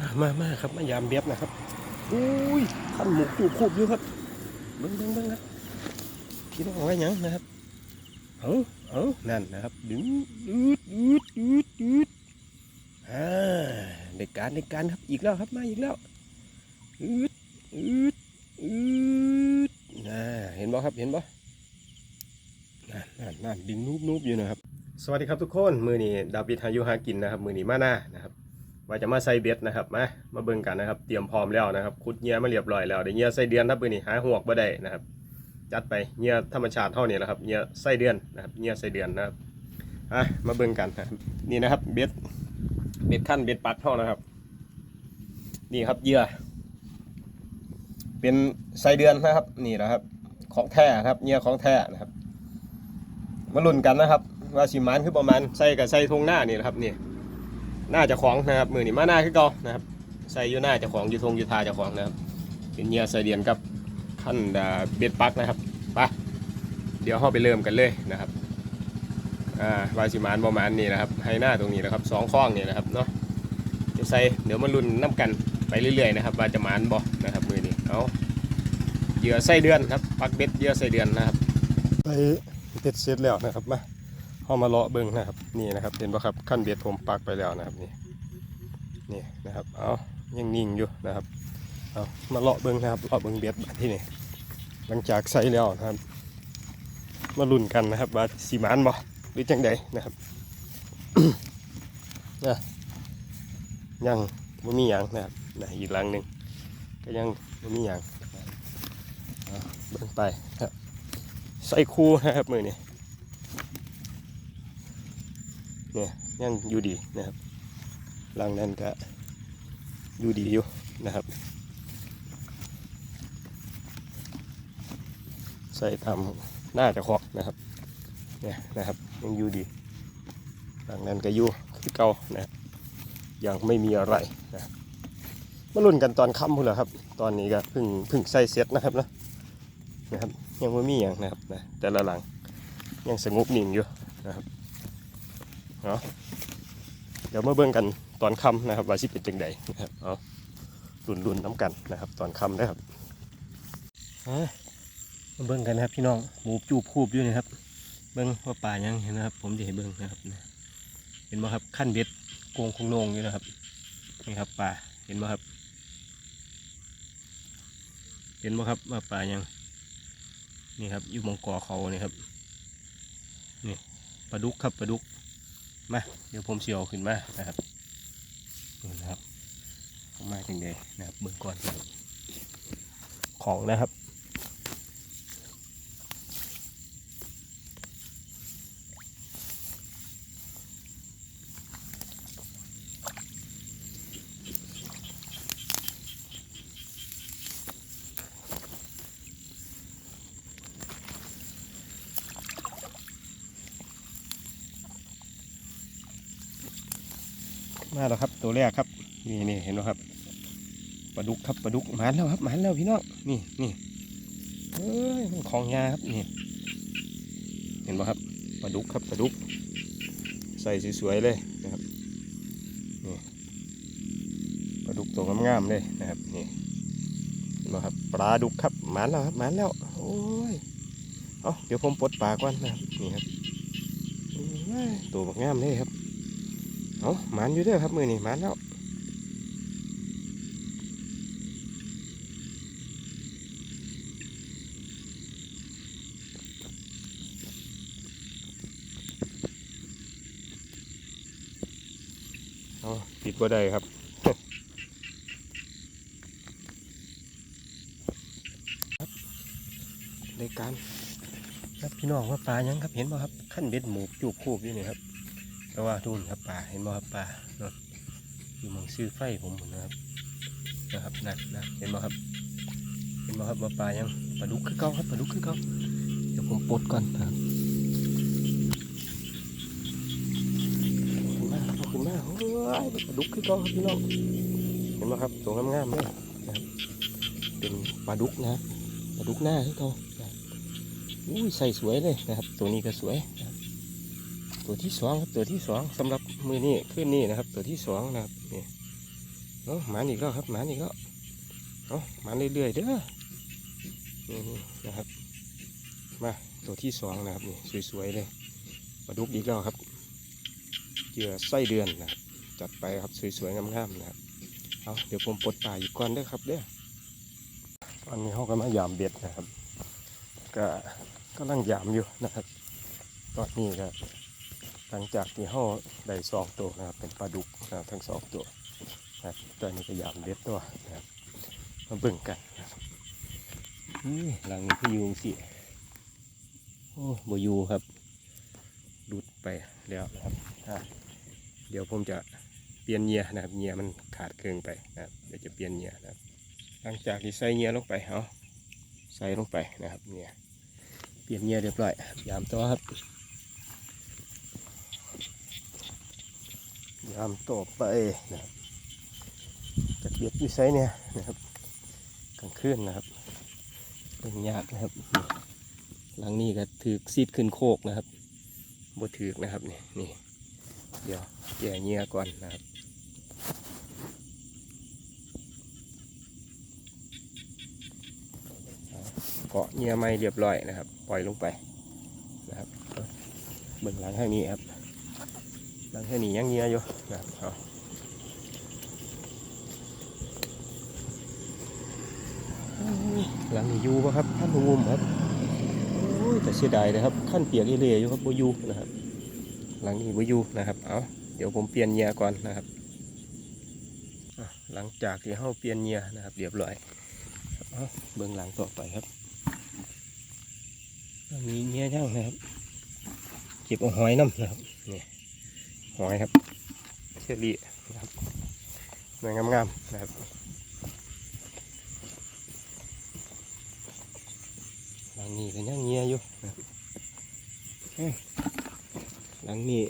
มามามาครับมายามเบียบนะครับอุ้ยขันหมูจูบคูบอยู่ครับเบิ้งเบิ้งเบิ้งครับพี่น้องเอาไว้ยังนะครับเอาเอานั่นนะครับ ดึงอืดอืดอืดอืดอ่าเด็การเด็การครับอีกแล้วครับมาอีกแล้วอืดอืดอืดน่าเห็นบ่ครับเห็นบ่นั่นนั่นนั่นดึงนูบนูบอยู่นะครับ สวัสดีครับทุกคนมือนี้ดาวิดหายุหากินนะครับ มือนี้มาหน้านะครับ ว่าจะมาใส่เบ็ดนะครับมามาเบิ่งกันนะครับ เตรียมพร้อมแล้วนะครับขุดเหยื่อมาเรียบร้อยแล้วเดี๋ยวเหยื่อใส่เดือนครับมือนี้หาหวกบ่ได้นะครับ จัดไปเหยื่อธรรมชาติเท่านี้แหละครับเหยื่อใส่เดือนนะครับเหยื่อใส่เดือนนะครับอะมาเบิ่งกันนะนี่นะครับเบ็ดเบ็ดขั้นเบ็ดปักเท่านะครับ นี่ครับเยื่อเป็นใส่เดือนนะครับ นี่นะครับ ของแท้ครับเหยื่อของแท้นะครับมาลุ้นกันนะครับ ว่าสิมันคือประมาณใส่กับใส่ทงหน้านี่นะครับนี่ หน้าจะของนะครับมือนี่มาหน้าคือเก่านะครับใส่อยู่หน้าจะของอยู่ทงอยู่ทาจะของนะครับเป็นเหยื่อใส่เดียนกับขั้นเบ็ดปักนะครับไปเดี๋ยวเข้าไปเริ่มกันเลยนะครับอ่าวาสิมานประมาณนี้นะครับให้หน้าตรงนี้นะครับสองข้องนี่นะครับเนาะจะใส่เดี๋ยวมาลุ้นน้ำกันไปเรื่อยๆนะครับว่าจะมานบ่นะครับมือนี้เอาเหยื่อใส่เดือนครับปักเบ็ดเหยื่อใส่เดือนนะครับไปเบ็ดเสร็จแล้วนะครับมา เข้ามาเลาะเบิ้งนะครับ นี่นะครับเห็นปะครับขั้นเบ็ดผมปักไปแล้วนะครับนี่นี่นะครับเอายังนิ่งอยู่นะครับเอามาเลาะเบิ้งนะครับเลาะเบิ้งเบ็ดที่นี่หลังจากใส่แล้วนะครับ มาลุ้นกันนะครับว่าสีมานบ่หรือจังใดนะครับนะยังไม่มีหยังนะครับนะอีกหลังหนึ่งก็ยังไม่มีหยังเอาเบิ้งไปครับใส่คู่นะครับมือนี้ เนี่ยยังอยู่ดีนะครับหลังนั้นก็อยู่ดีอยู่นะครับ ใส่ตามหน้าจะคอกนะครับเนี่ยนะครับยังอยู่ดีหลังนั้นก็อยู่คือเก่านะยังไม่มีอะไรนะมาลุ้นกันตอนค่ำพุ่นละครับ ตอนนี้ก็เพิ่งเพิ่งใส่เสร็จนะครับนะนะครับยังไม่มีอย่างนะครับนะแต่ละหลังยังสงบนิ่งอยู่นะครับ เนาะเดี๋ยวมาเบิ่งกันตอนค่ำนะครับว่าสิเป็นจังใดนะครับเอารุนรุนน้ำกันนะครับ ตอนค่ำนะครับมาเบิ่งกันนะครับพี่น้องหมูจูบคูบอยู่นะครับ เบิ่งว่าป่ายังเห็นนะครับ ผมจะให้เบิ่งนะครับเห็นไหมครับขั้นเบ็ดโกงคงนงอยู่นะครับนี่ครับป่าเห็นไหมครับ เห็นไหมครับว่าป่ายังนี่ครับอยู่มองกอเขานี่ครับนี่ปลาดุกครับปลาดุก มาเดี๋ยวผมเสียวขึ้นมานะครับดูนะครับมมาจังเดนะครับเบื้องก่อนของนะครับ มาแล้วครับตัวแรกครับ นี่นี่เห็นไหมครับปลาดุกครับปลาดุกหมานแล้วครับหมานแล้วพี่น้องนี่นี่เอ้ยของยาครับนี่เห็นไหมครับปลาดุกครับปลาดุก ใส่สวยๆเลยนะครับนี่ปลาดุกตัวงามๆเลยนะครับนี่เห็นไหมครับปลาดุกครับหมานแล้วครับหมานแล้วโอ้ยเอาเดี๋ยวผมปลดปลาก่อนนะครับนี่ครับตัวบักงามเลยครับ เอาหมันอยู่เด้อครับมือนี่หมันแล้วเอาปิดบ่ได้ครับในการครับพี่น้องว่าปลายังครับเห็นบ่ครับขั้นเบ็ดหมูจูบคูบอยู่นี่ครับ แต่ว่าทุนครับป่าเห็นบ่ครับป่าเนาะอยู่มองซื้อไฟผมหมดนะครับนะครับนั่นนะเห็นบ่ครับ เห็นบ่ครับว่าป่ายังปลาดุกคือเก่าครับปลาดุกคือเก่าเดี๋ยวผมปลดก่อนครับขึ้นมาขึ้นมาโอ้ยปลาดุกคือเก่าครับพี่น้องเห็นบ่ครับตัวงามๆเลยนะครับเป็นปลาดุกนะปลาดุกหน้าคือเก่าอุ้ยใส่สวยเลยนะครับ ตัวนี้ก็สวยนะ ตัวที่สองครับตัวที่สองสำหรับมือนี้ขึ้นนี่นะครับ ตัวที่สองนะครับนี่เอาะหมาอีกแล้วครับหมาอีกแล้วเอาะหมานเรื่อยๆเด้อนี่นนะครับ มาตัวที่สองนะครับนี่สวยๆเลยปลาดุกอีกแล้วครับเหยื่อไส้เดือนนะครับจัดไปครับสวยๆงามๆนะครับเอาเดี๋ยวผมปลดปลาอีกก่อนด้อครับเด้ออันนี้เขาก็มายามเบ็ดนะครับ ก็ก็ลังยามอยู่นะครับ ตอนนี้ก็ หลังจากที่เขาได้สองตัวนะครับเป็นปลาดุกนะครับทั้งสองตัวนะครับตอนนี้ก็ยามเบ็ดตัวนะครับมาเบิ่งกันนะครับนี่หลังนี้พี่ยุงสิโอ้บอยูครับดูดไปแล้วนะครับเดี๋ยวผมจะเปลี่ยนเหยียนะครับเหยียมันขาดเกินไปนะครับเดี๋ยวจะเปลี่ยนเหยียนะครับ หลังจากที่ใส่เหยียลงไปเอาใส่ลงไปนะครับเนี่ยเปลี่ยนเหยียเรียบร้อยยามตัวครับ ยามต่อไปนะครับจะเบียดอยู่ไซเนี่ยนะครับกลางคืนนะครับเป็นยากนะครับ หลังนี้ก็ถือซีดขึ้นโคกนะครับบ่ถือนะครับนี่นี่ เดี๋ยวแย่เงียก่อนนะครับเกาะเงียไม่เรียบร้อยนะครับ ปล่อยลงไปนะครับเบิ่งหลังข้างนี้ครับ หลังข้านี้ยังเงียอยู่นะครับเอหลังนี้อยู่ปะครับท่านผู้ชมครับโอ้ยแต่เสียดายนะครับขั้นเปียกเรื่อยๆอยู่ครับบอยูนะครับ หลังนี้บอยูนะครับเอาเดี๋ยวผมเปลี่ยนเหยียก่อนนะครับหลังจากที่เฮาเปลี่ยนเหยียนะครับเรียบร้อยเอาเบื้องหลังต่อไปครับมีเหยียย่างนะครับ เก็บเอาหอยน้ำนะครับ หอยครับเชอรี่นะครับหน่วยงามๆนะครับหลังนี้ก็ยังเงียอยู่นะครับหลังนี้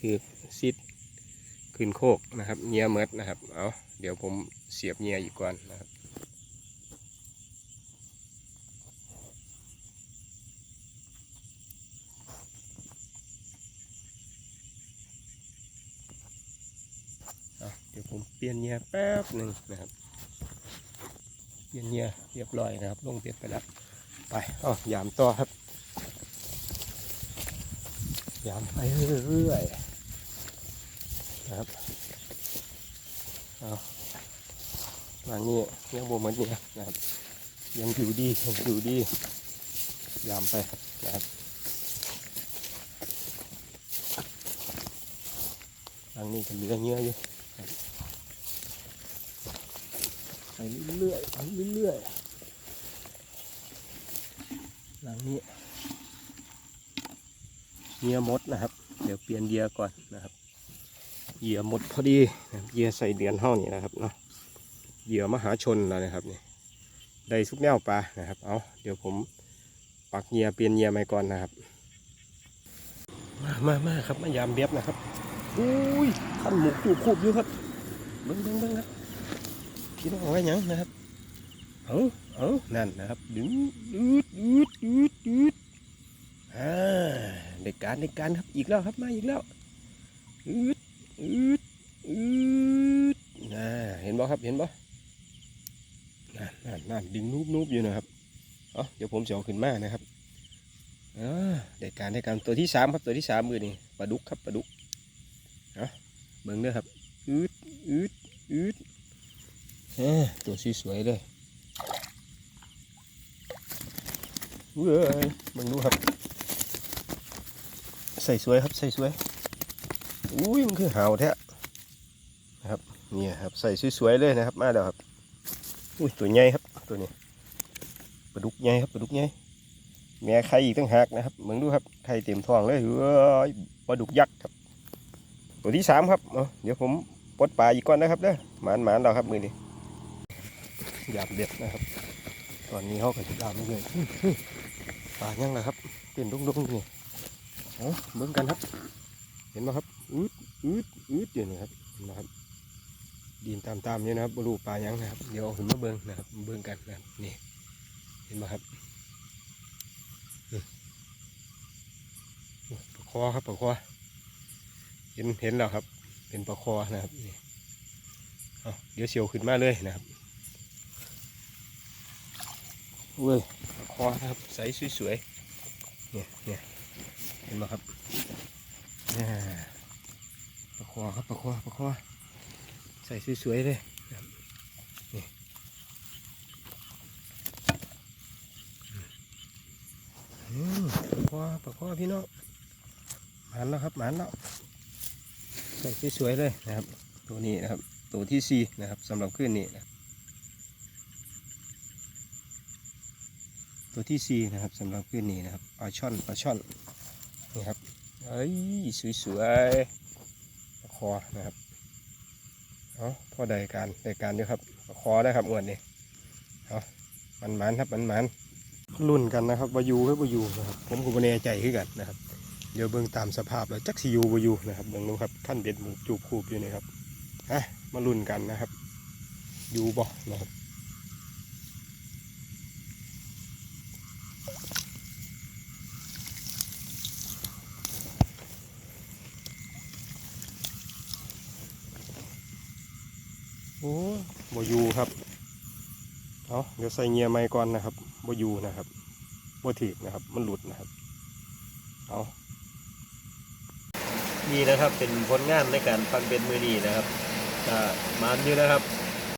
ถือซิดขึ้นโคกนะครับเงียเมดนะครับเอาเดี๋ยวผมเสียบเงียอีกก่อนนะครับเอาเดี๋ยวผมเปลี่ยนเงียแป๊บหนึ่งนะครับ เปลี่ยนเงียเรียบร้อยนะครับ ลงเปลี่ยนไปแล้วไปอ๋อยามต่อครับยามไปเรื่อยๆนะครับเอาหลังนี้ยังบ่เหมือนเนี่ยนะครับ ยังอยู่ดียังอยู่ดียามไปนะครับหลังนี้ก็เหลือเงี้ยอยู่นะครับไป เรื่อยๆไปเรื่อยๆหลังนี้เหยื่อมดนะครับ เดี๋ยวเปลี่ยนเหยื่อก่อนนะครับเหยื่อหมดพอดีเหยื่อใส่เดือนห้องนี่นะครับเนาะเหยื่อมหาชนแล้วนะครับนี่ได้ทุกแนวปลานะครับ เอาเดี๋ยวผมปักเหยื่อเปลี่ยนเหยื่อใหม่ก่อนนะครับ มามามาครับมายามเบียบนะครับอุ้ยขันหมูคูบคูบอยู่ครับเบิ้งเบิ้งเบิ้งครับ พี่น้องไว้หยังนะครับเอาเอานั่นนะครับดึงอืดอืดอืดอืดอ่าในการในการครับอีกแล้วครับมาอีกแล้วอืดอืดอืดน่าเห็นบ่ครับเห็นบ่นั่นนั่นนั่นดึงนูบนูบอยู่นะครับเอาเดี๋ยวผมจะเอาขึ้นมานะครับอ่าในการในการตัวที่สามครับตัวที่สามมือนี่ปลาดุกครับปลาดุกเอาเบิ่งเด้อครับอืดอืดอืด ตัวสวยๆเลยเว้ยมึงดูครับ ใส่สวยครับใส่สวย อุ้ยมันคือหาวแท้นะครับนี่ครับใส่สวยๆเลยนะครับ มาแล้วครับ อุ้ยตัวใหญ่ครับตัวนี้ปลาดุกใหญ่ครับปลาดุกใหญ่แม่ไข่อีกตั้งหากนะครับมึงดูครับไข่เต็มท้องเลยเว้ยปลาดุกยักษ์ครับ ตัวที่สามครับเดี๋ยวผมปลดปลาอีกก่อนนะครับเด้อหมานหมานเราครับมือนี้ ยามเด็ดนะครับ ตอนนี้เขาก็จะดามเลยปลายังล่ะครับเป็นดงดงๆนี่เอาเบิ่งกันครับ เห็นไหมครับอืดอืดอืดอยู่นะครับนไหมครับ ดินตามตามๆอยู่นะครับบรูปลายังนะครับ เดี๋ยวเอาขึ้นมาเบิ่งนะครับ เบิ่งกันนะครับนี่เห็นไหมครับปลาคอครับปลาคอเห็นเห็นแล้วครับ เป็นปลาคอนะครับเอาเดี๋ยวเสียวขึ้นมาเลยนะครับ เว้ยคอนะครับใสสวยๆเนี่ยเนี่ยเห็นไหมครับอ่าปลาคอครับปลาคอปลาคอใส่สวยๆเลยนะครับนี่อืมปลาคอปลาคอพี่น้องหมันแล้วครับหมันแล้วใส่สวยๆเลยนะครับ ตัวนี้นะครับ ตัวที่สี่นะครับสำหรับขึ้นนี้นะ ตัวที่สี่นะครับสำหรับขึ้นนี้นะครับปลาช่อนปลาช่อนนี่ครับเอ้ยสวยๆคอนะครับเอาพอได้การได้การอยู่ครับคอได้ครับงวดนี้เอามันมันๆครับมันมันๆรุ่นกันนะครับวายูหรือวายูนะครับผมก็บ่แน่ใจขึ้นกันนะครับเดี๋ยวเบิ่งตามสภาพแล้วจักสิยูวายูนะครับเบิ่งดูครับขั้นเด็ดหมูจูบคูบอยู่นี่ครับอะมาลุ้นกันนะครับ อยู่บ่นะครับ โอ้บอยู่ครับเอาเดี๋ยวใส่เงียร์ไม้ก่อนนะครับบอยู่นะครับบ่ถีบนะครับ มันหลุดนะครับเอานี่นะครับเป็นผลงานในการฟังเป็นมือดีนะครับมานอยู่นะครับ